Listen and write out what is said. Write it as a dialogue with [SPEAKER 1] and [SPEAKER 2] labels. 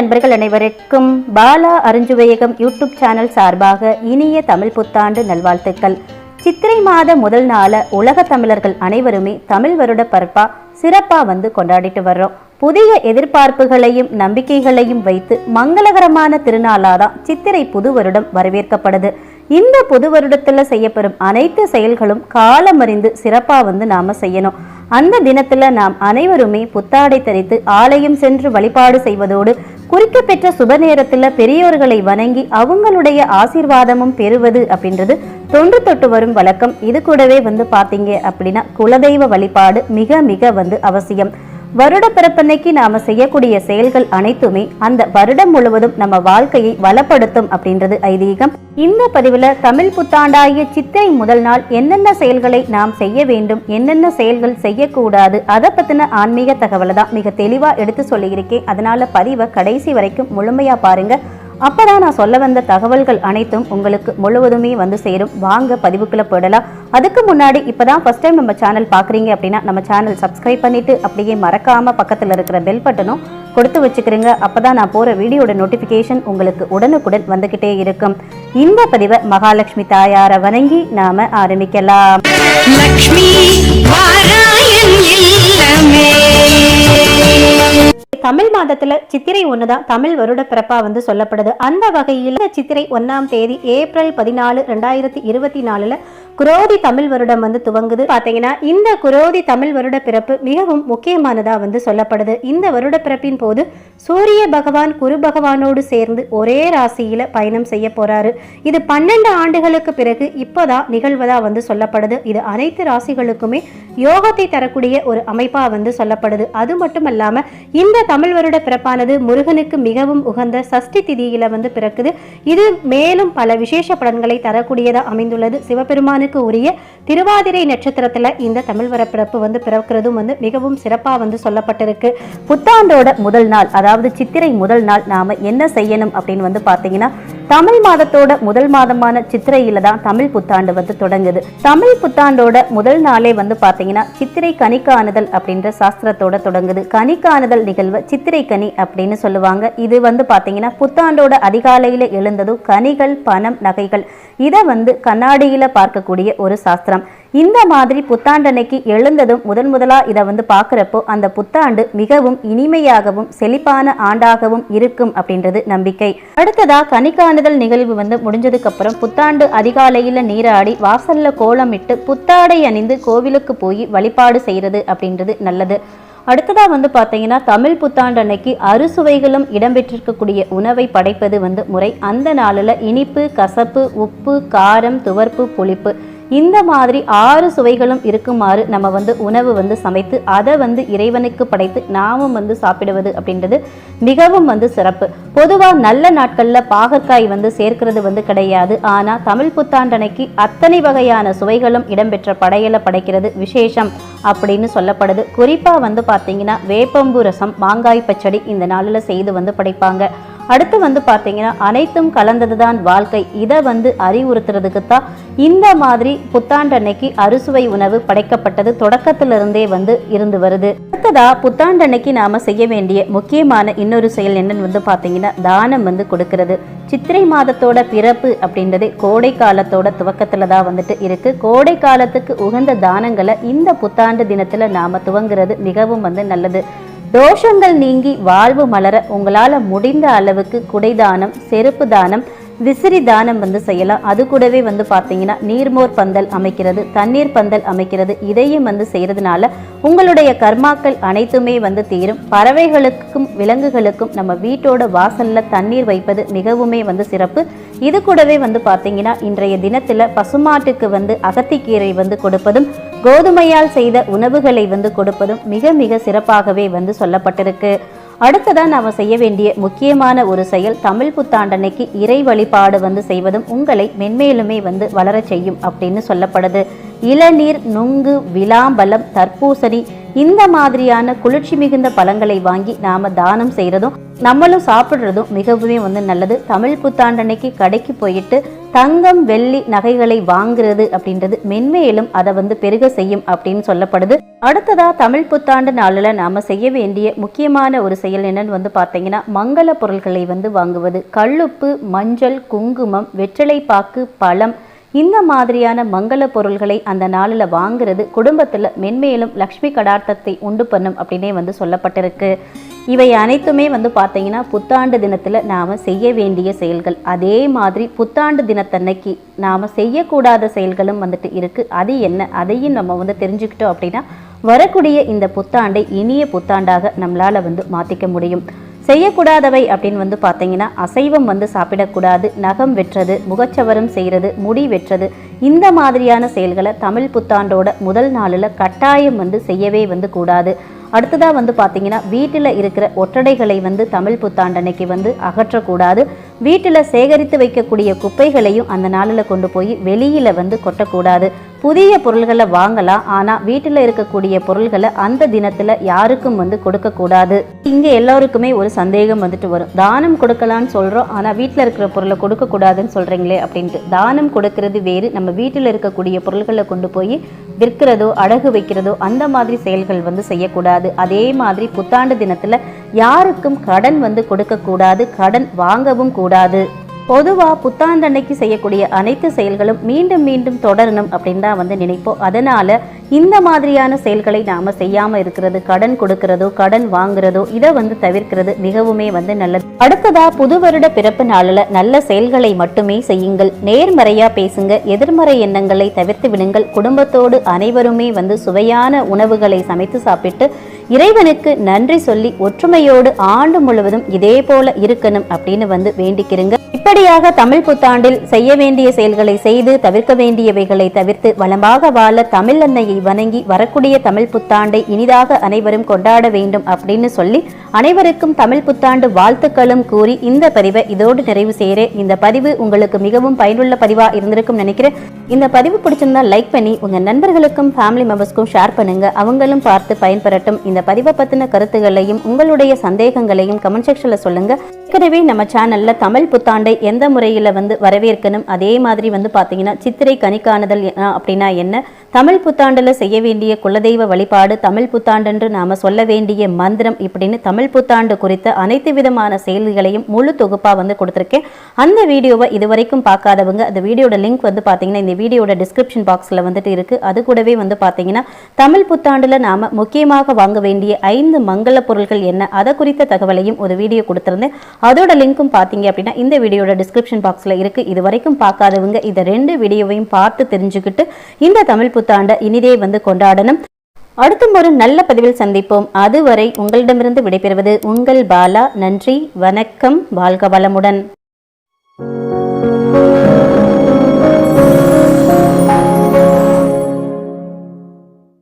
[SPEAKER 1] நண்பர்கள் அனைவருக்கும் Bala அருஞ்சுவையகம் YouTube channel சார்பாக இனிய தமிழ் புத்தாண்டு நல்வாழ்த்துக்கள். சித்திரை மாத முதல் நாள உலக தமிழர்கள் அனைவருமே தமிழ் வருட பரப்பா சிறப்பா வந்து கொண்டாடிட்டு வர்றோம். புதிய எதிர்பார்ப்புகளையும் நம்பிக்கைகளையும் வைத்து மங்களகரமான திருநாளாதான் சித்திரை புது வருடம் வரவேற்கப்படுது. இந்த புது வருடத்துல செய்யப்படும் அனைத்து செயல்களும் காலமறிந்து சிறப்பா வந்து நாம செய்யணும். அந்த தினத்துல நாம் அனைவருமே புத்தாடை தரித்து ஆலயம் சென்று வழிபாடு செய்வதோடு குறிக்கப்பெற்ற சுப நேரத்துல பெரியோர்களை வணங்கி அவங்களுடைய ஆசீர்வாதமும் பெறுவது அப்படின்றது தொன்று தொட்டு வரும் வழக்கம். இது கூடவே வந்து பார்த்தீங்க அப்படின்னா குலதெய்வ வழிபாடு மிக மிக வந்து அவசியம். வருட பிறப்பன்னைக்கு நாம செய்யக்கூடிய செயல்கள் அனைத்துமே அந்த வருடம் முழுவதும் நம்ம வாழ்க்கையை வளப்படுத்தும் அப்படின்றது ஐதீகம். இந்த பதிவுல தமிழ் புத்தாண்டாகிய சித்திரை முதல் நாள் என்னென்ன செயல்களை நாம் செய்ய வேண்டும் என்னென்ன செயல்கள் செய்யக்கூடாது அதை பத்தின ஆன்மீக தகவலை தான் மிக தெளிவா எடுத்து சொல்லியிருக்கேன். அதனால பதிவை கடைசி வரைக்கும் முழுமையா பாருங்க. அப்பதான் நான் சொல்ல வந்த தகவல்கள் அனைத்தும் உங்களுக்கு முழுவதுமே வந்து சேரும். வாங்க பதிவுக்குள்ள போயிடலாம். அதுக்கு முன்னாடி இப்பதான் ஃபஸ்ட் டைம் நம்ம சேனல் பார்க்குறீங்க அப்படின்னா நம்ம சேனல் சப்ஸ்கிரைப் பண்ணிவிட்டு அப்படியே மறக்காமல் பக்கத்தில் இருக்கிற பெல் பட்டனும் கொடுத்து வச்சுக்கிறீங்க. அப்பதான் நான் போகிற வீடியோட நோட்டிஃபிகேஷன் உங்களுக்கு உடனுக்குடன் வந்துக்கிட்டே இருக்கும். இந்த பதிவை மகாலட்சுமி தாயாரை வணங்கி நாம் ஆரம்பிக்கலாம்.
[SPEAKER 2] லக்ஷ்மி
[SPEAKER 1] மாதத்துல சித்திரை ஒண்ணுதான் தமிழ் வருட பிறப்பா வந்து சொல்லப்படுது. அந்த வகையில் சித்திரை ஒன்னாம் தேதி ஏப்ரல் பதினாலு ரெண்டாயிரத்தி இருபத்தி நாலுல குரோதி தமிழ் வருடம் வந்து துவங்குது. பாத்தீங்கன்னா இந்த குரோதி தமிழ் வருட பிறப்பு மிகவும் முக்கியமானதா வந்து சொல்லப்படுது. இந்த வருட பிறப்பின் போது சூரிய பகவான் குரு பகவானோடு சேர்ந்து ஒரே ராசியில பயணம் செய்ய போறாரு. இது பன்னெண்டு ஆண்டுகளுக்கு பிறகு இப்போதான் நிகழ்வதா வந்து சொல்லப்படுது. இது அனைத்து ராசிகளுக்குமே யோகத்தை தரக்கூடிய ஒரு அமைப்பா வந்து சொல்லப்படுது. அது மட்டும் இல்லாம இந்த தமிழ் வருட பிறப்பானது முருகனுக்கு மிகவும் உகந்த சஷ்டி திதியில வந்து பிறக்குது. இது மேலும் பல விசேஷ பலன்களை தரக்கூடியதா அமைந்துள்ளது. சிவபெருமானுக்கு உரிய திருவாதிரை நட்சத்திரத்தில் இந்த தமிழ் வர பிறப்பு வந்து பிறக்கிறதும் வந்து மிகவும் சிறப்பா வந்து சொல்லப்பட்டிருக்கு. புத்தாண்டோட முதல் நாள் அதாவது சித்திரை முதல் நாள் நாம என்ன செய்யணும் அப்படின்னு வந்து பார்த்தீங்கன்னா தமிழ் மாதத்தோட முதல் மாதமான சித்திரையில தான் தமிழ் புத்தாண்டு வந்து தொடங்குது. தமிழ் புத்தாண்டோட முதல் நாளே வந்து பாத்தீங்கன்னா சித்திரை கனிக்காணுதல் அப்படின்ற சாஸ்திரத்தோட தொடங்குது. கனிக்காணுதல் நிகழ்வு சித்திரை கனி அப்படின்னு சொல்லுவாங்க. இது வந்து பாத்தீங்கன்னா புத்தாண்டோட அதிகாலையில எழுந்ததும் கனிகள் பணம் நகைகள் இதை வந்து கண்ணாடியில பார்க்கக்கூடிய ஒரு சாஸ்திரம். இந்த மாதிரி புத்தாண்டனைக்கு எழுந்ததும் முதன் முதலா இதை வந்து பார்க்குறப்போ அந்த புத்தாண்டு மிகவும் இனிமையாகவும் செழிப்பான ஆண்டாகவும் இருக்கும் அப்படின்றது நம்பிக்கை. அடுத்ததா கனிக்காணுதல் நிகழ்வு வந்து முடிஞ்சதுக்கு அப்புறம் புத்தாண்டு அதிகாலையில நீராடி வாசல்ல கோலமிட்டு புத்தாடை அணிந்து கோவிலுக்கு போய் வழிபாடு செய்யறது அப்படின்றது நல்லது. அடுத்ததா வந்து பார்த்தீங்கன்னா தமிழ் புத்தாண்டு அன்னைக்கு அறுசுவைகளும் இடம்பெற்றிருக்கக்கூடிய உணவை படைப்பது வந்து முறை. அந்த நாளில் இனிப்பு கசப்பு உப்பு காரம் துவர்ப்பு புளிப்பு இந்த மாதிரி ஆறு சுவைகளும் இருக்குமாறு நம்ம வந்து உணவு வந்து சமைத்து அதை வந்து இறைவனுக்கு படைத்து நாமும் வந்து சாப்பிடுவது அப்படின்றது மிகவும் வந்து சிறப்பு. பொதுவாக நல்ல நாட்களில் பாகற்காய் வந்து சேர்க்கிறது வந்து கிடையாது. ஆனால் தமிழ் புத்தாண்டனைக்கு அத்தனை வகையான சுவைகளும் இடம்பெற்ற படையலை படைக்கிறது விசேஷம் அப்படின்னு சொல்லப்படுது. குறிப்பாக வந்து பார்த்தீங்கன்னா வேப்பம்பு ரசம் மாங்காய் பச்சடி இந்த நாளில் செய்து வந்து படைப்பாங்க. அடுத்து வந்து பார்த்தீங்கன்னா அனைத்தும் கலந்ததுதான் வாழ்க்கை. இதை வந்து அறிவுறுத்துறதுக்கு தான் இந்த மாதிரி புத்தாண்டு அன்னைக்கு அறுசுவை உணவு படைக்கப்பட்டது தொடக்கத்திலிருந்தே வந்து இருந்து வருது. அடுத்ததா புத்தாண்டு அன்னைக்கு நாம செய்ய வேண்டிய முக்கியமான இன்னொரு செயல் என்னன்னு வந்து பார்த்தீங்கன்னா தானம் வந்து கொடுக்கிறது. சித்திரை மாதத்தோட பிறப்பு அப்படின்றது கோடை காலத்தோட துவக்கத்துல தான் வந்துட்டு இருக்கு. கோடை காலத்துக்கு உகந்த தானங்களை இந்த புத்தாண்டு தினத்துல நாம துவங்குறது மிகவும் வந்து நல்லது. தோஷங்கள் நீங்கி வாழ்வு மலர உங்களால் முடிந்த அளவுக்கு குடை தானம் செருப்பு தானம் விசிறி தானம் வந்து செய்யலாம். அது கூடவே வந்து பார்த்தீங்கன்னா நீர்மோர் பந்தல் அமைக்கிறது தண்ணீர் பந்தல் அமைக்கிறது. இதையும் வந்து செய்கிறதுனால உங்களுடைய கர்மாக்கள் அனைத்துமே வந்து தீரும். பறவைகளுக்கும் விலங்குகளுக்கும் நம்ம வீட்டோட வாசலில் தண்ணீர் வைப்பது மிகவுமே வந்து சிறப்பு. இது கூடவே வந்து பார்த்தீங்கன்னா இன்றைய தினத்தில் பசுமாட்டுக்கு வந்து அகத்திக்கீரை வந்து கொடுப்பதும் கோதுமையால் செய்த உணவுகளை வந்து கொடுப்பதும் மிக மிக சிறப்பாகவே வந்து சொல்லப்பட்டிருக்கு. அடுத்ததான் நாம் செய்ய வேண்டிய முக்கியமான ஒரு செயல் தமிழ் புத்தாண்டனைக்கு இறை வழிபாடு வந்து செய்வதும் உங்களை மென்மேலுமே வந்து வளரச் செய்யும் அப்படின்னு சொல்லப்படுது. இளநீர் நுங்கு விளாம்பலம் தர்பூசணி இந்த மாதிரியான குளிர்ச்சி மிகுந்த பழங்களை வாங்கி நாம தானம் செய்கிறதும் நம்மளும் சாப்பிட்றதும் மிகவுமே வந்து நல்லது. தமிழ் புத்தாண்டன்னைக்கு கடைக்கு போயிட்டு தங்கம் வெள்ளி நகைகளை வாங்குறது அப்படின்றது மென்மேலும் அதை வந்து பெருக செய்யும் அப்படின்னு சொல்லப்படுது. அடுத்ததா தமிழ் புத்தாண்டு நாளில் நாம செய்ய வேண்டிய முக்கியமான ஒரு செயல் என்னன்னு வந்து பார்த்தீங்கன்னா மங்கள பொருள்களை வந்து வாங்குவது. கல்லுப்பு மஞ்சள் குங்குமம் வெற்றிலைப்பாக்கு பழம் இந்த மாதிரியான மங்கள பொருள்களை அந்த நாளில் வாங்குறது குடும்பத்தில் மென்மேலும் லக்ஷ்மி கடார்த்தத்தை உண்டு பண்ணும் அப்படின்னே வந்து சொல்லப்பட்டிருக்கு. இவை அனைத்துமே வந்து பார்த்தீங்கன்னா புத்தாண்டு தினத்தில் நாம் செய்ய வேண்டிய செயல்கள். அதே மாதிரி புத்தாண்டு தினத்தன்னைக்கு நாம் செய்யக்கூடாத செயல்களும் வந்துட்டு இருக்குது அது என்ன? அதையும் நம்ம வந்து தெரிஞ்சுக்கிட்டோம் அப்படின்னா வரக்கூடிய இந்த புத்தாண்டை இனிய புத்தாண்டாக நம்மளால் வந்து மாற்றிக்க முடியும். செய்யக்கூடாதவை அப்படின்னு வந்து பார்த்தீங்கன்னா அசைவம் வந்து சாப்பிடக்கூடாது நகம் வெட்டுறது முகச்சவரம் செய்கிறது முடி வெட்டுறது இந்த மாதிரியான செயல்களை தமிழ் புத்தாண்டோட முதல் நாளில் கட்டாயம் வந்து செய்யவே வந்து கூடாது. அடுத்ததாக வந்து பார்த்தீங்கன்னா வீட்டில் இருக்கிற ஒற்றடைகளை வந்து தமிழ் புத்தாண்டன்னைக்கு வந்து அகற்றக்கூடாது. வீட்டில் சேகரித்து வைக்கக்கூடிய குப்பைகளையும் அந்த நாளில் கொண்டு போய் வெளியில் வந்து கொட்டக்கூடாது. புதிய பொருள்களை வாங்கலாம் ஆனால் வீட்டில் இருக்கக்கூடிய பொருள்களை அந்த தினத்தில் யாருக்கும் வந்து கொடுக்கக்கூடாது இங்கே எல்லோருக்குமே ஒரு சந்தேகம் வந்துட்டு வரும். தானம் கொடுக்கலான்னு சொல்கிறோம் ஆனால் வீட்டில் இருக்கிற பொருளை கொடுக்கக்கூடாதுன்னு சொல்கிறீங்களே அப்படின்ட்டு. தானம் கொடுக்கறது வேறு. நம்ம வீட்டில் இருக்கக்கூடிய பொருள்களை கொண்டு போய் விற்கிறதோ அடகு வைக்கிறதோ அந்த மாதிரி செயல்கள் வந்து செய்யக்கூடாது. அதே மாதிரி புத்தாண்டு தினத்தில் யாருக்கும் கடன் வந்து கொடுக்கக்கூடாது கடன் வாங்கவும் கூடாது. பொதுவாக புத்தாண்டன்னைக்கு செய்யக்கூடிய அனைத்து செயல்களும் மீண்டும் மீண்டும் தொடரணும் அப்படின்னு தான் வந்து நினைப்போம். அதனால் இந்த மாதிரியான செயல்களை நாம் செய்யாமல் இருக்கிறது கடன் கொடுக்கிறதோ கடன் வாங்குறதோ இதை வந்து தவிர்க்கிறது மிகவுமே வந்து நல்லது. அடுத்ததாக புது வருட பிறப்பு நாளில் நல்ல செயல்களை மட்டுமே செய்யுங்கள். நேர்மறையா பேசுங்க எதிர்மறை எண்ணங்களை தவிர்த்து விடுங்கள். குடும்பத்தோடு அனைவருமே வந்து சுவையான உணவுகளை சமைத்து சாப்பிட்டு இறைவனுக்கு நன்றி சொல்லி ஒற்றுமையோடு ஆண்டு முழுவதும் இதே போல இருக்கணும் அப்படின்னு வந்து வேண்டிக்கிறங்க. இப்படியாக தமிழ் புத்தாண்டில் செய்ய வேண்டிய செயல்களை செய்து தவிர்க்க வேண்டியவைகளை தவிர்த்து வளமாக வாழ தமிழ் அன்னையை வணங்கி வரக்கூடிய தமிழ் புத்தாண்டை இனிதாக அனைவரும் கொண்டாட வேண்டும் அப்படின்னு சொல்லி அனைவருக்கும் தமிழ் புத்தாண்டு வாழ்த்துக்களும் கூறி இந்த பதிவை இதோடு நிறைவு செய்கிறேன். இந்த பதிவு உங்களுக்கு மிகவும் பயனுள்ள பதிவா இருந்திருக்கும் நினைக்கிறேன். இந்த பதிவு பிடிச்சிருந்தா லைக் பண்ணி உங்க நண்பர்களுக்கும் ஃபேமிலி மெம்பர்ஸ்க்கும் ஷேர் பண்ணுங்க. அவங்களும் பார்த்து பயன்பெறட்டும். இந்த பதிவை பத்தின கருத்துகளையும் உங்களுடைய சந்தேகங்களையும் கமெண்ட் செக்ஷன்ல சொல்லுங்க. ஏற்கனவே நம்ம சேனல்ல தமிழ் புத்தாண்டை எந்த முறையில் வந்து வரவேற்கணும் அதே மாதிரி வந்து பார்த்தீங்கன்னா சித்திரை கணிக்காணுதல் அப்படின்னா என்ன தமிழ் புத்தாண்டில் செய்ய வேண்டிய குலதெய்வ வழிபாடு தமிழ் புத்தாண்டென்று நாம் சொல்ல வேண்டிய மந்திரம் இப்படின்னு தமிழ் புத்தாண்டு குறித்த அனைத்து விதமான செயல்களையும் முழு தொகுப்பாக வந்து கொடுத்துருக்கேன். அந்த வீடியோவை இதுவரைக்கும் பார்க்காதவங்க அந்த வீடியோட லிங்க் வந்து பார்த்தீங்கன்னா இந்த வீடியோட டிஸ்கிரிப்ஷன் பாக்ஸில் வந்துட்டு இருக்கு. அது கூடவே வந்து பார்த்தீங்கன்னா தமிழ் புத்தாண்டுல நாம முக்கியமாக வாங்க வேண்டிய ஐந்து மங்கள பொருட்கள் என்ன அதை குறித்த தகவலையும் ஒரு வீடியோ கொடுத்துருந்தேன். அதோட லிங்க்கும் பார்த்தீங்க அப்படின்னா இந்த வீடியோட டிஸ்கிரிப்ஷன் பாக்ஸில் இருக்கு. இது வரைக்கும் பார்க்காதவங்க இந்த ரெண்டு வீடியோவையும் பார்த்து தெரிஞ்சுக்கிட்டு இந்த தமிழ் புத்தாண்ட இனிதே வந்து கொண்டாடணும். அடுத்தும் ஒரு நல்ல பதிவில் சந்திப்போம். அதுவரை உங்களிடமிருந்து விடைபெறுவது உங்கள் பாலா. நன்றி வணக்கம் வாழ்க வளமுடன்.